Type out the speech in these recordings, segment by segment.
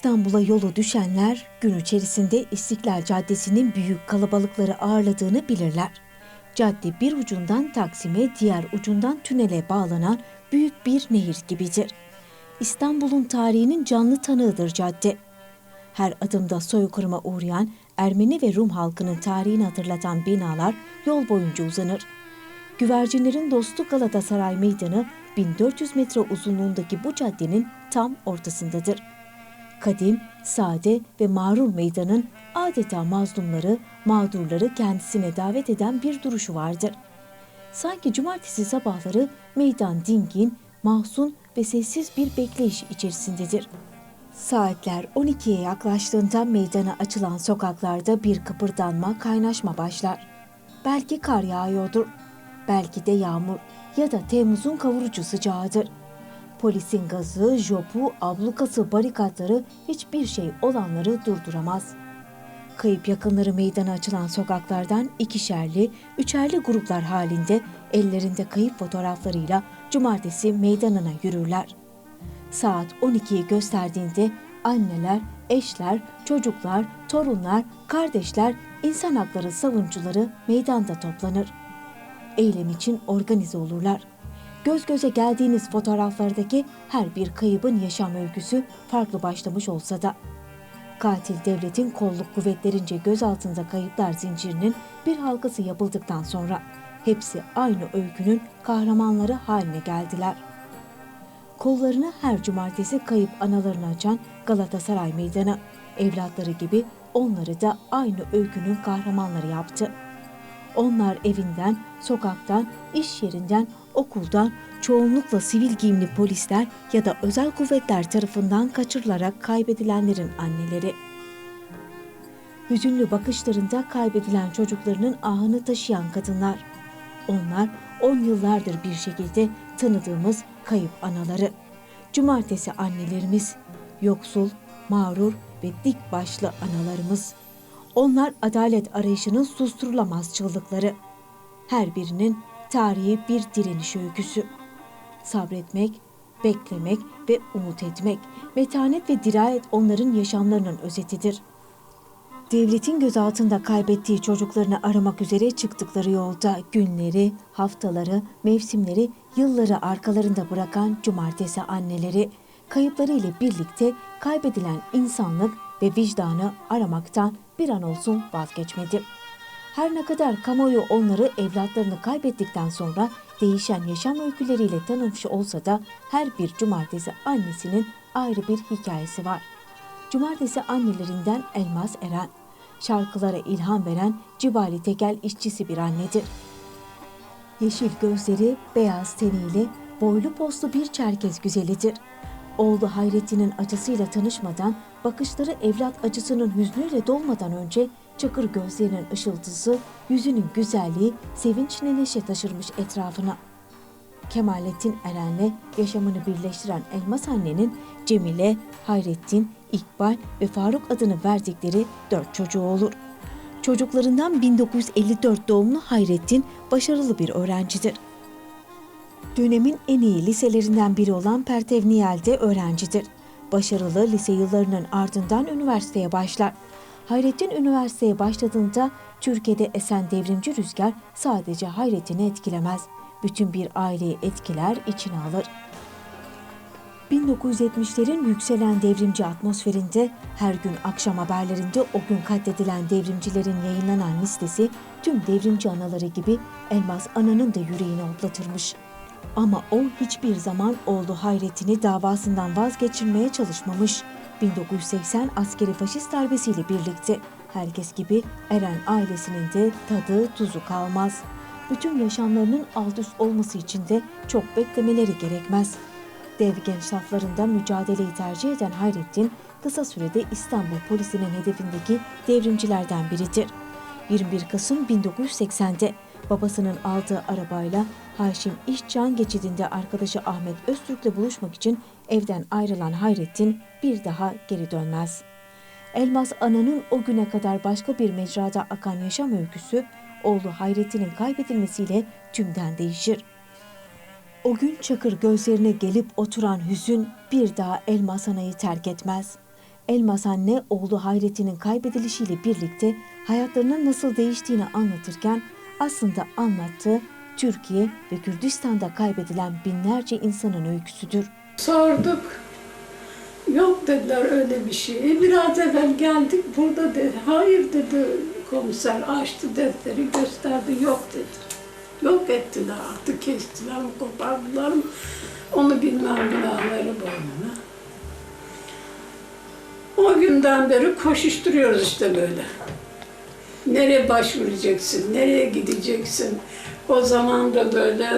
İstanbul'a yolu düşenler gün içerisinde İstiklal Caddesi'nin büyük kalabalıkları ağırladığını bilirler. Cadde bir ucundan Taksim'e, diğer ucundan tünele bağlanan büyük bir nehir gibidir. İstanbul'un tarihinin canlı tanığıdır cadde. Her adımda soykırıma uğrayan Ermeni ve Rum halkının tarihini hatırlatan binalar yol boyunca uzanır. Güvercinlerin dostu Galatasaray Meydanı 1400 metre uzunluğundaki bu caddenin tam ortasındadır. Kadim, sade ve mağrur meydanın adeta mazlumları, mağdurları kendisine davet eden bir duruşu vardır. Sanki cumartesi sabahları meydan dingin, mahzun ve sessiz bir bekleyiş içerisindedir. Saatler 12'ye yaklaştığında meydana açılan sokaklarda bir kıpırdanma, kaynaşma başlar. Belki kar yağıyordur, belki de yağmur ya da Temmuz'un kavurucu sıcağıdır. Polisin gazı, jopu, ablukası, barikatları hiçbir şey olanları durduramaz. Kayıp yakınları meydana açılan sokaklardan ikişerli, üçerli gruplar halinde ellerinde kayıp fotoğraflarıyla cumartesi meydanına yürürler. Saat 12'yi gösterdiğinde anneler, eşler, çocuklar, torunlar, kardeşler, insan hakları savunucuları meydanda toplanır. Eylem için organize olurlar. Göz göze geldiğiniz fotoğraflardaki her bir kaybın yaşam öyküsü farklı başlamış olsa da katil devletin kolluk kuvvetlerince gözaltında kayıplar zincirinin bir halkası yapıldıktan sonra hepsi aynı öykünün kahramanları haline geldiler. Kollarını her cumartesi kayıp analarını açan Galatasaray Meydanı evlatları gibi onları da aynı öykünün kahramanları yaptı. Onlar evinden, sokaktan, iş yerinden, okuldan çoğunlukla sivil giyimli polisler ya da özel kuvvetler tarafından kaçırılarak kaybedilenlerin anneleri. Hüzünlü bakışlarında kaybedilen çocuklarının ahını taşıyan kadınlar. Onlar on yıllardır bir şekilde tanıdığımız kayıp anaları. Cumartesi annelerimiz, yoksul, mağrur ve dik başlı analarımız. Onlar adalet arayışının susturulamaz çığlıkları. Her birinin tarihi bir direniş öyküsü. Sabretmek, beklemek ve umut etmek, metanet ve dirayet onların yaşamlarının özetidir. Devletin gözaltında kaybettiği çocuklarını aramak üzere çıktıkları yolda günleri, haftaları, mevsimleri, yılları arkalarında bırakan cumartesi anneleri, kayıpları ile birlikte kaybedilen insanlık ve vicdanı aramaktan bir an olsun vazgeçmedi. Her ne kadar kamuoyu onları evlatlarını kaybettikten sonra değişen yaşam öyküleriyle tanımış olsa da her bir cumartesi annesinin ayrı bir hikayesi var. Cumartesi annelerinden Elmas Eren, şarkılara ilham veren Cibali Tekel işçisi bir annedir. Yeşil gözleri, beyaz teniyle boylu postlu bir çerkez güzelidir. Oğlu Hayrettin'in acısıyla tanışmadan, bakışları evlat acısının hüznüyle dolmadan önce çakır gözlerinin ışıltısı, yüzünün güzelliği, sevinçle neşe taşırmış etrafına. Kemalettin Eren'le yaşamını birleştiren Elmas annenin Cemile, Hayrettin, İkbal ve Faruk adını verdikleri dört çocuğu olur. Çocuklarından 1954 doğumlu Hayrettin başarılı bir öğrencidir. Dönemin en iyi liselerinden biri olan Pertevniyel'de öğrencidir. Başarılı lise yıllarının ardından üniversiteye başlar. Hayrettin üniversiteye başladığında Türkiye'de esen devrimci rüzgar sadece Hayrettin'i etkilemez. Bütün bir aileyi etkiler, içine alır. 1970'lerin yükselen devrimci atmosferinde her gün akşam haberlerinde o gün katledilen devrimcilerin yayınlanan listesi tüm devrimci anaları gibi Elmas Ana'nın da yüreğini hoplatırmış. Ama o hiçbir zaman oğlu Hayrettin'i davasından vazgeçirmeye çalışmamış. 1980 askeri faşist darbesiyle birlikte herkes gibi Eren ailesinin de tadı tuzu kalmaz. Bütün yaşamlarının alt üst olması için de çok beklemeleri gerekmez. Dev genç saflarında mücadeleyi tercih eden Hayrettin, kısa sürede İstanbul polisinin hedefindeki devrimcilerden biridir. 21 Kasım 1980'de babasının aldığı arabayla Haşim İşcan geçidinde arkadaşı Ahmet Öztürk'le buluşmak için evden ayrılan Hayrettin bir daha geri dönmez. Elmas Ana'nın o güne kadar başka bir mecrada akan yaşam öyküsü, oğlu Hayrettin'in kaybedilmesiyle tümden değişir. O gün Çakır gözlerine gelip oturan hüzün bir daha Elmas Ana'yı terk etmez. Elmas anne oğlu Hayrettin'in kaybedilişiyle birlikte hayatlarının nasıl değiştiğini anlatırken aslında anlattığı Türkiye ve Kürdistan'da kaybedilen binlerce insanın öyküsüdür. Sorduk. Yok dediler öyle bir şey. E, Biraz evvel geldik burada dedi. Hayır dedi komiser açtı defteri gösterdi yok dedi. Yok ettiler artık kestiler mi kopardılar mı onu bilmem günahları boynuna. O günden beri koşuşturuyoruz işte böyle. Nereye başvuracaksın, nereye gideceksin? O zaman da böyle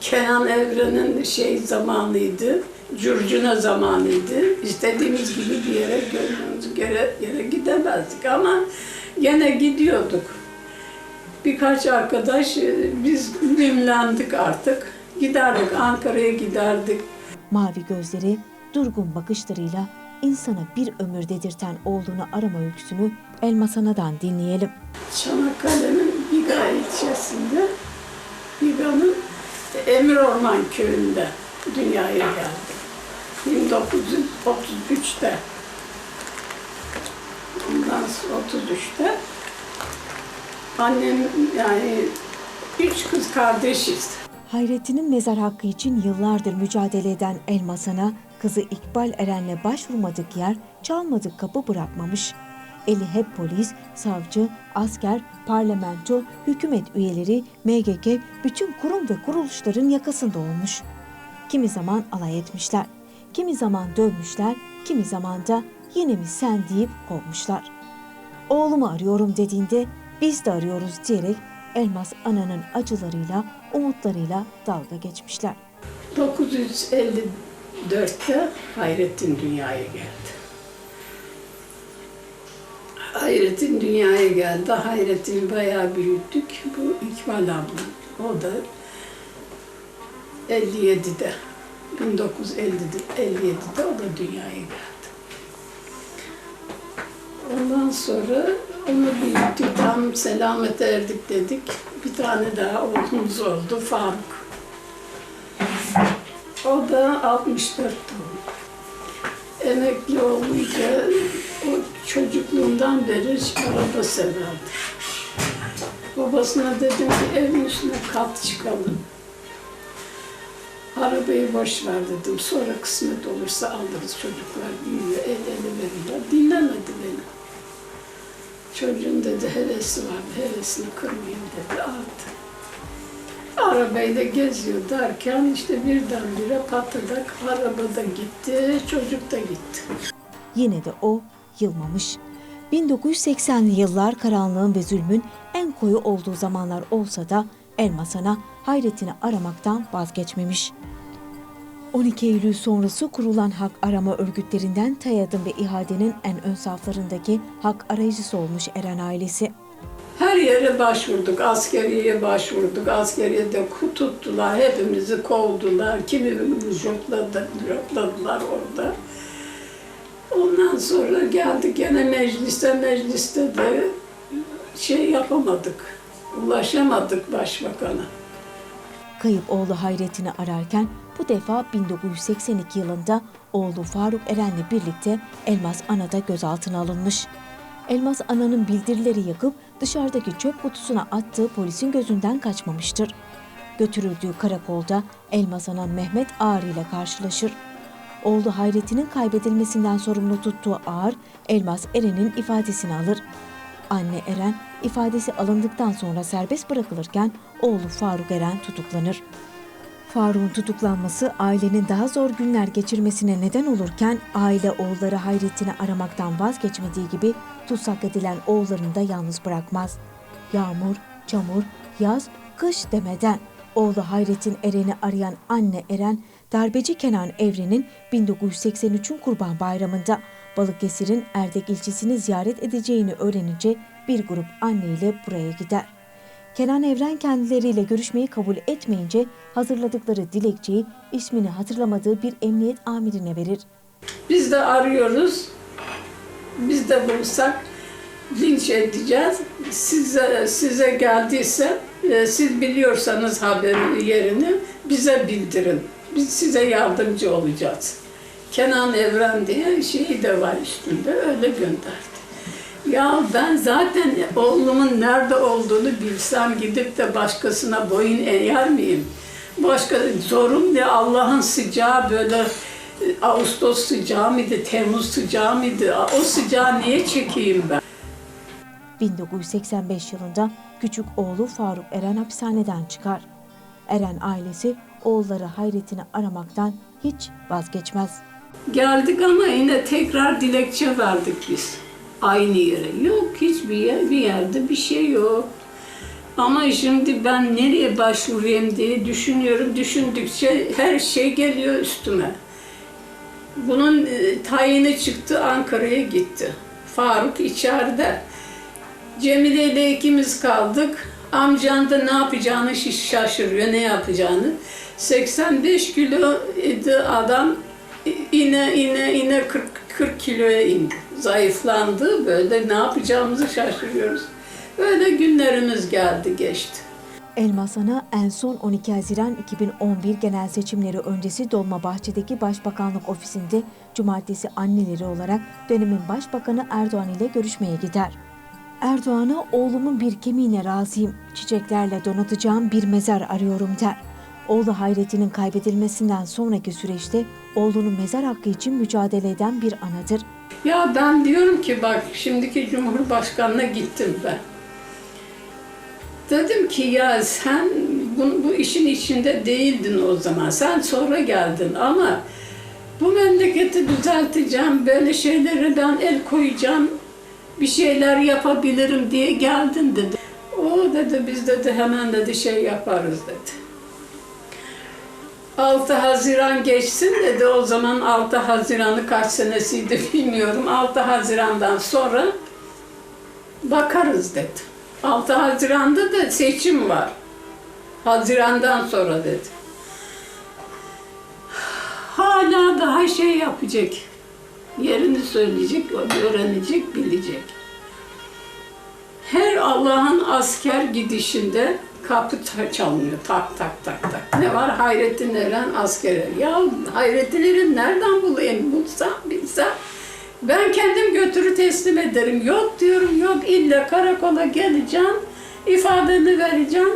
Kenan Evren'in şey zamanıydı, curcuna zamanıydı. İstediğimiz gibi bir yere, gönlümüz yere, yere gidemezdik ama gene gidiyorduk. Birkaç arkadaş, e, biz limlendik artık. Giderdik, Ankara'ya giderdik. Mavi gözleri, durgun bakışlarıyla insana bir ömür dedirten oğlunu arama öyküsünü Elmas Ana'dan dinleyelim. Çanakkale'nin Biga ilçesinde, Biga'nın Emir Orman köyünde dünyaya geldi. 1933'te. Ondan sonra 33'te. Annem yani üç kız kardeşiz. Hayrettin'in mezar hakkı için yıllardır mücadele eden Elmas kızı İkbal Eren'le başvurmadık yer, çalmadık kapı bırakmamış. Eli hep polis, savcı, asker, parlamento, hükümet üyeleri, MGK, bütün kurum ve kuruluşların yakasında olmuş. Kimi zaman alay etmişler, kimi zaman dövmüşler, kimi zaman da yine mi sen deyip kovmuşlar. Oğlumu arıyorum dediğinde biz de arıyoruz diyerek Elmas Ana'nın acılarıyla, umutlarıyla dalga geçmişler. 954'te Hayrettin dünyaya geldi. Hayrettin dünyaya geldi. Hayrettin'i bayağı büyüttük. Bu İkbal ablam. O da 57'de. 1957'de 57'de o da dünyaya geldi. Ondan sonra onu büyüttük. Tam selamete erdik dedik. Bir tane daha oğlumuz oldu. Faruk. O da 64 doğumlu. Emekli olunca o çocukluğundan beri araba severdi. Babasına dedim ki evin üstüne kat çıkalım. Arabayı boş ver dedim. Sonra kısmet olursa alırız. Çocuklar büyüyor, el ele verirler. Dinlemedi beni. Çocuğun dedi hevesi vardı. Hevesini kırmayayım dedi. Aldı. Arabayla geziyor derken işte birdenbire patladak arabada gitti, çocuk da gitti. Yine de o yılmamış. 1980'li yıllar karanlığın ve zulmün en koyu olduğu zamanlar olsa da Elmas hayretini aramaktan vazgeçmemiş. 12 Eylül sonrası kurulan hak arama örgütlerinden TAYAD'ın ve İHA'denin en ön saflarındaki hak arayıcısı olmuş Eren ailesi. Her yere başvurduk, askeriyeye başvurduk, askeriye de tuttular, hepimizi kovdular, kimimizi jopladı, jopladılar orada. Ondan sonra geldik gene mecliste, mecliste de şey yapamadık, ulaşamadık başbakana. Kayıp oğlu Hayrettin'i ararken bu defa 1982 yılında oğlu Faruk Eren'le birlikte Elmas Ana'da gözaltına alınmış. Elmas Ana'nın bildirileri yakıp dışarıdaki çöp kutusuna attığı polisin gözünden kaçmamıştır. Götürüldüğü karakolda Elmas Ana Mehmet Ağar ile karşılaşır. Oğlu Hayrettin'in kaybedilmesinden sorumlu tuttuğu Ağar, Elmas Eren'in ifadesini alır. Anne Eren ifadesi alındıktan sonra serbest bırakılırken oğlu Faruk Eren tutuklanır. Faruk'un tutuklanması ailenin daha zor günler geçirmesine neden olurken aile oğulları Hayrettin'i aramaktan vazgeçmediği gibi tutsak edilen oğullarını da yalnız bırakmaz. Yağmur, çamur, yaz, kış demeden oğlu Hayrettin Eren'i arayan anne Eren, darbeci Kenan Evren'in 1983'ün Kurban Bayramı'nda Balıkesir'in Erdek ilçesini ziyaret edeceğini öğrenince bir grup anneyle buraya gider. Kenan Evren kendileriyle görüşmeyi kabul etmeyince hazırladıkları dilekçeyi ismini hatırlamadığı bir emniyet amirine verir. Biz de arıyoruz. Biz de bulsak linç edeceğiz. Size size geldiyse e, siz biliyorsanız haberin yerini bize bildirin. Biz size yardımcı olacağız. Kenan Evren diye şeyi de var üstünde öyle gönderdi. Ya ben zaten oğlumun nerede olduğunu bilsem gidip de başkasına boyun eğer miyim? Başka zorum ne Allah'ın sıcağı böyle e, Ağustos sıcağı mıydı, Temmuz sıcağı mıydı? O sıcağı niye çekeyim ben? 1985 yılında küçük oğlu Faruk Eren hapishaneden çıkar. Eren ailesi oğulları Hayrettin'i aramaktan hiç vazgeçmez. Geldik ama yine tekrar dilekçe verdik biz. Aynı yere. Yok hiçbir yer, bir yerde bir şey yok. Ama şimdi ben nereye başvurayım diye düşünüyorum. Düşündükçe her şey geliyor üstüme. Bunun e, tayini çıktı Ankara'ya gitti. Faruk içeride. Cemile ile ikimiz kaldık. Amcan da ne yapacağını şaşırıyor, ne yapacağını. 85 kilo idi adam. İne ine ine 40, 40 kiloya indi. Zayıflandı. Böyle ne yapacağımızı şaşırıyoruz. Böyle günlerimiz geldi geçti. Elmasan'a en son 12 Haziran 2011 genel seçimleri öncesi Dolmabahçe'deki Başbakanlık ofisinde cumartesi anneleri olarak dönemin Başbakanı Erdoğan ile görüşmeye gider. Erdoğan'a oğlumun bir kemiğine razıyım, çiçeklerle donatacağım bir mezar arıyorum der. Oğlu Hayrettin'in kaybedilmesinden sonraki süreçte oğlunun mezar hakkı için mücadele eden bir anadır. Ya ben diyorum ki bak şimdiki Cumhurbaşkanı'na gittim ben. Dedim ki ya sen bu, bu işin içinde değildin o zaman. Sen sonra geldin ama bu memleketi düzelteceğim, böyle şeylere ben el koyacağım, bir şeyler yapabilirim diye geldin dedi. O dedi biz dedi hemen dedi şey yaparız dedi. 6 Haziran geçsin dedi. O zaman 6 Haziran'ı kaç senesiydi bilmiyorum. 6 Haziran'dan sonra bakarız dedi. 6 Haziran'da da seçim var. Haziran'dan sonra dedi. Hala daha şey yapacak. Yerini söyleyecek, öğrenecek, bilecek. Her Allah'ın asker gidişinde kapı çalınıyor. Tak tak tak tak. Ne var? Hayrettin Eren askere. Ya Hayrettin Eren nereden bulayım? Bulsam, bilsem. Ben kendim götürü teslim ederim. Yok diyorum, yok illa karakola geleceğim. ifadeni vereceğim.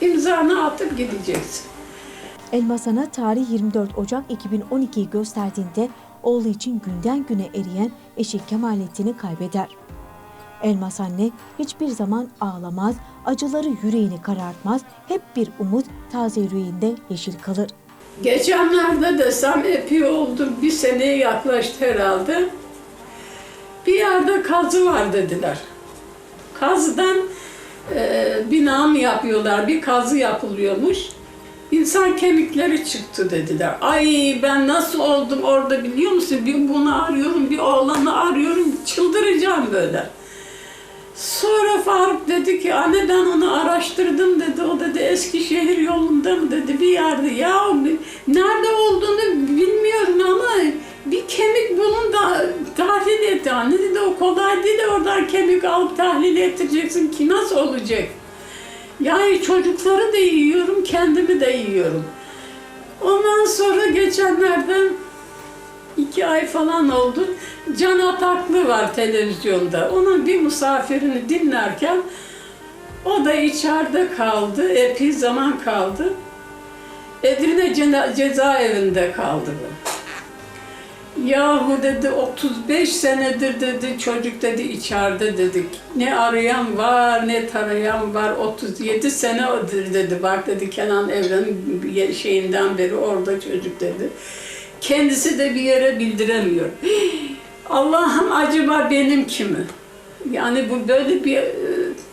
imzanı atıp gideceksin. Elmasan'a tarih 24 Ocak 2012'yi gösterdiğinde oğlu için günden güne eriyen eşi Kemalettin'i kaybeder. Elmas anne hiçbir zaman ağlamaz, acıları yüreğini karartmaz, hep bir umut taze yüreğinde yeşil kalır. Geçenlerde desem epey oldu, bir seneye yaklaştı herhalde. Bir yerde kazı var dediler. Kazıdan e, bina mı yapıyorlar, bir kazı yapılıyormuş. İnsan kemikleri çıktı dediler. Ay ben nasıl oldum orada biliyor musun? Bir bunu arıyorum, bir oğlanı arıyorum, çıldıracağım böyle. Sonra Faruk dedi ki anne ben onu araştırdım dedi. O dedi Eskişehir yolunda mı dedi bir yerde. Ya nerede olduğunu bilmiyorum ama bir kemik bulun da tahlil et. Anne dedi o kolay değil de oradan kemik alıp tahlil ettireceksin ki nasıl olacak? Yani çocukları da yiyorum, kendimi de yiyorum. Ondan sonra geçenlerden iki ay falan oldu. Can Ataklı var televizyonda. Onun bir misafirini dinlerken o da içeride kaldı. Epey zaman kaldı. Edirne ceza- cezaevinde kaldı. Yahu dedi 35 senedir dedi çocuk dedi içeride dedik. Ne arayan var ne tarayan var 37 senedir dedi. Bak dedi Kenan Evren'in şeyinden beri orada çocuk dedi. Kendisi de bir yere bildiremiyor. Allah'ım acaba benim kimi? Yani bu böyle bir e,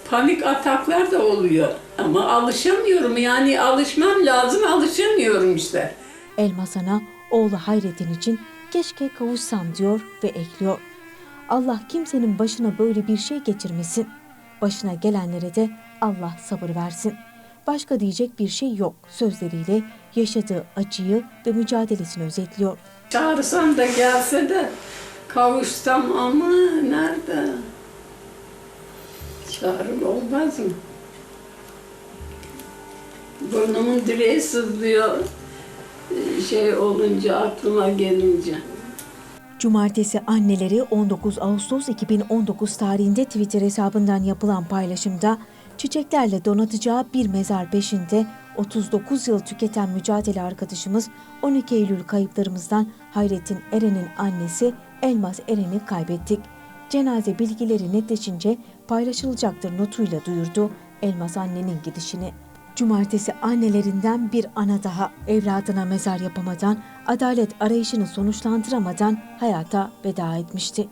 panik ataklar da oluyor. Ama alışamıyorum yani alışmam lazım alışamıyorum işte. Elmasan'a oğlu Hayrettin için keşke kavuşsam diyor ve ekliyor. Allah kimsenin başına böyle bir şey getirmesin. Başına gelenlere de Allah sabır versin. Başka diyecek bir şey yok sözleriyle yaşadığı acıyı ve mücadelesini özetliyor. Çağırsam da gelse de kavuşsam ama nerede? Çağrım olmaz mı? Burnumun direği sızlıyor. şey olunca aklıma gelince. Cumartesi anneleri 19 Ağustos 2019 tarihinde Twitter hesabından yapılan paylaşımda çiçeklerle donatacağı bir mezar peşinde 39 yıl tüketen mücadele arkadaşımız 12 Eylül kayıplarımızdan Hayrettin Eren'in annesi Elmas Eren'i kaybettik. Cenaze bilgileri netleşince paylaşılacaktır notuyla duyurdu Elmas annenin gidişini. Cumartesi annelerinden bir ana daha evladına mezar yapamadan, adalet arayışını sonuçlandıramadan hayata veda etmişti.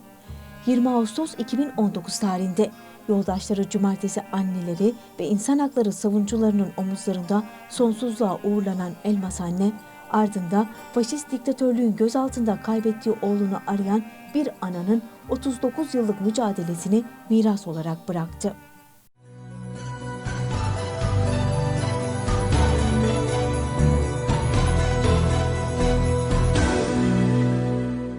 20 Ağustos 2019 tarihinde yoldaşları cumartesi anneleri ve insan hakları savunucularının omuzlarında sonsuzluğa uğurlanan Elmas anne, ardında faşist diktatörlüğün gözaltında kaybettiği oğlunu arayan bir ananın 39 yıllık mücadelesini miras olarak bıraktı.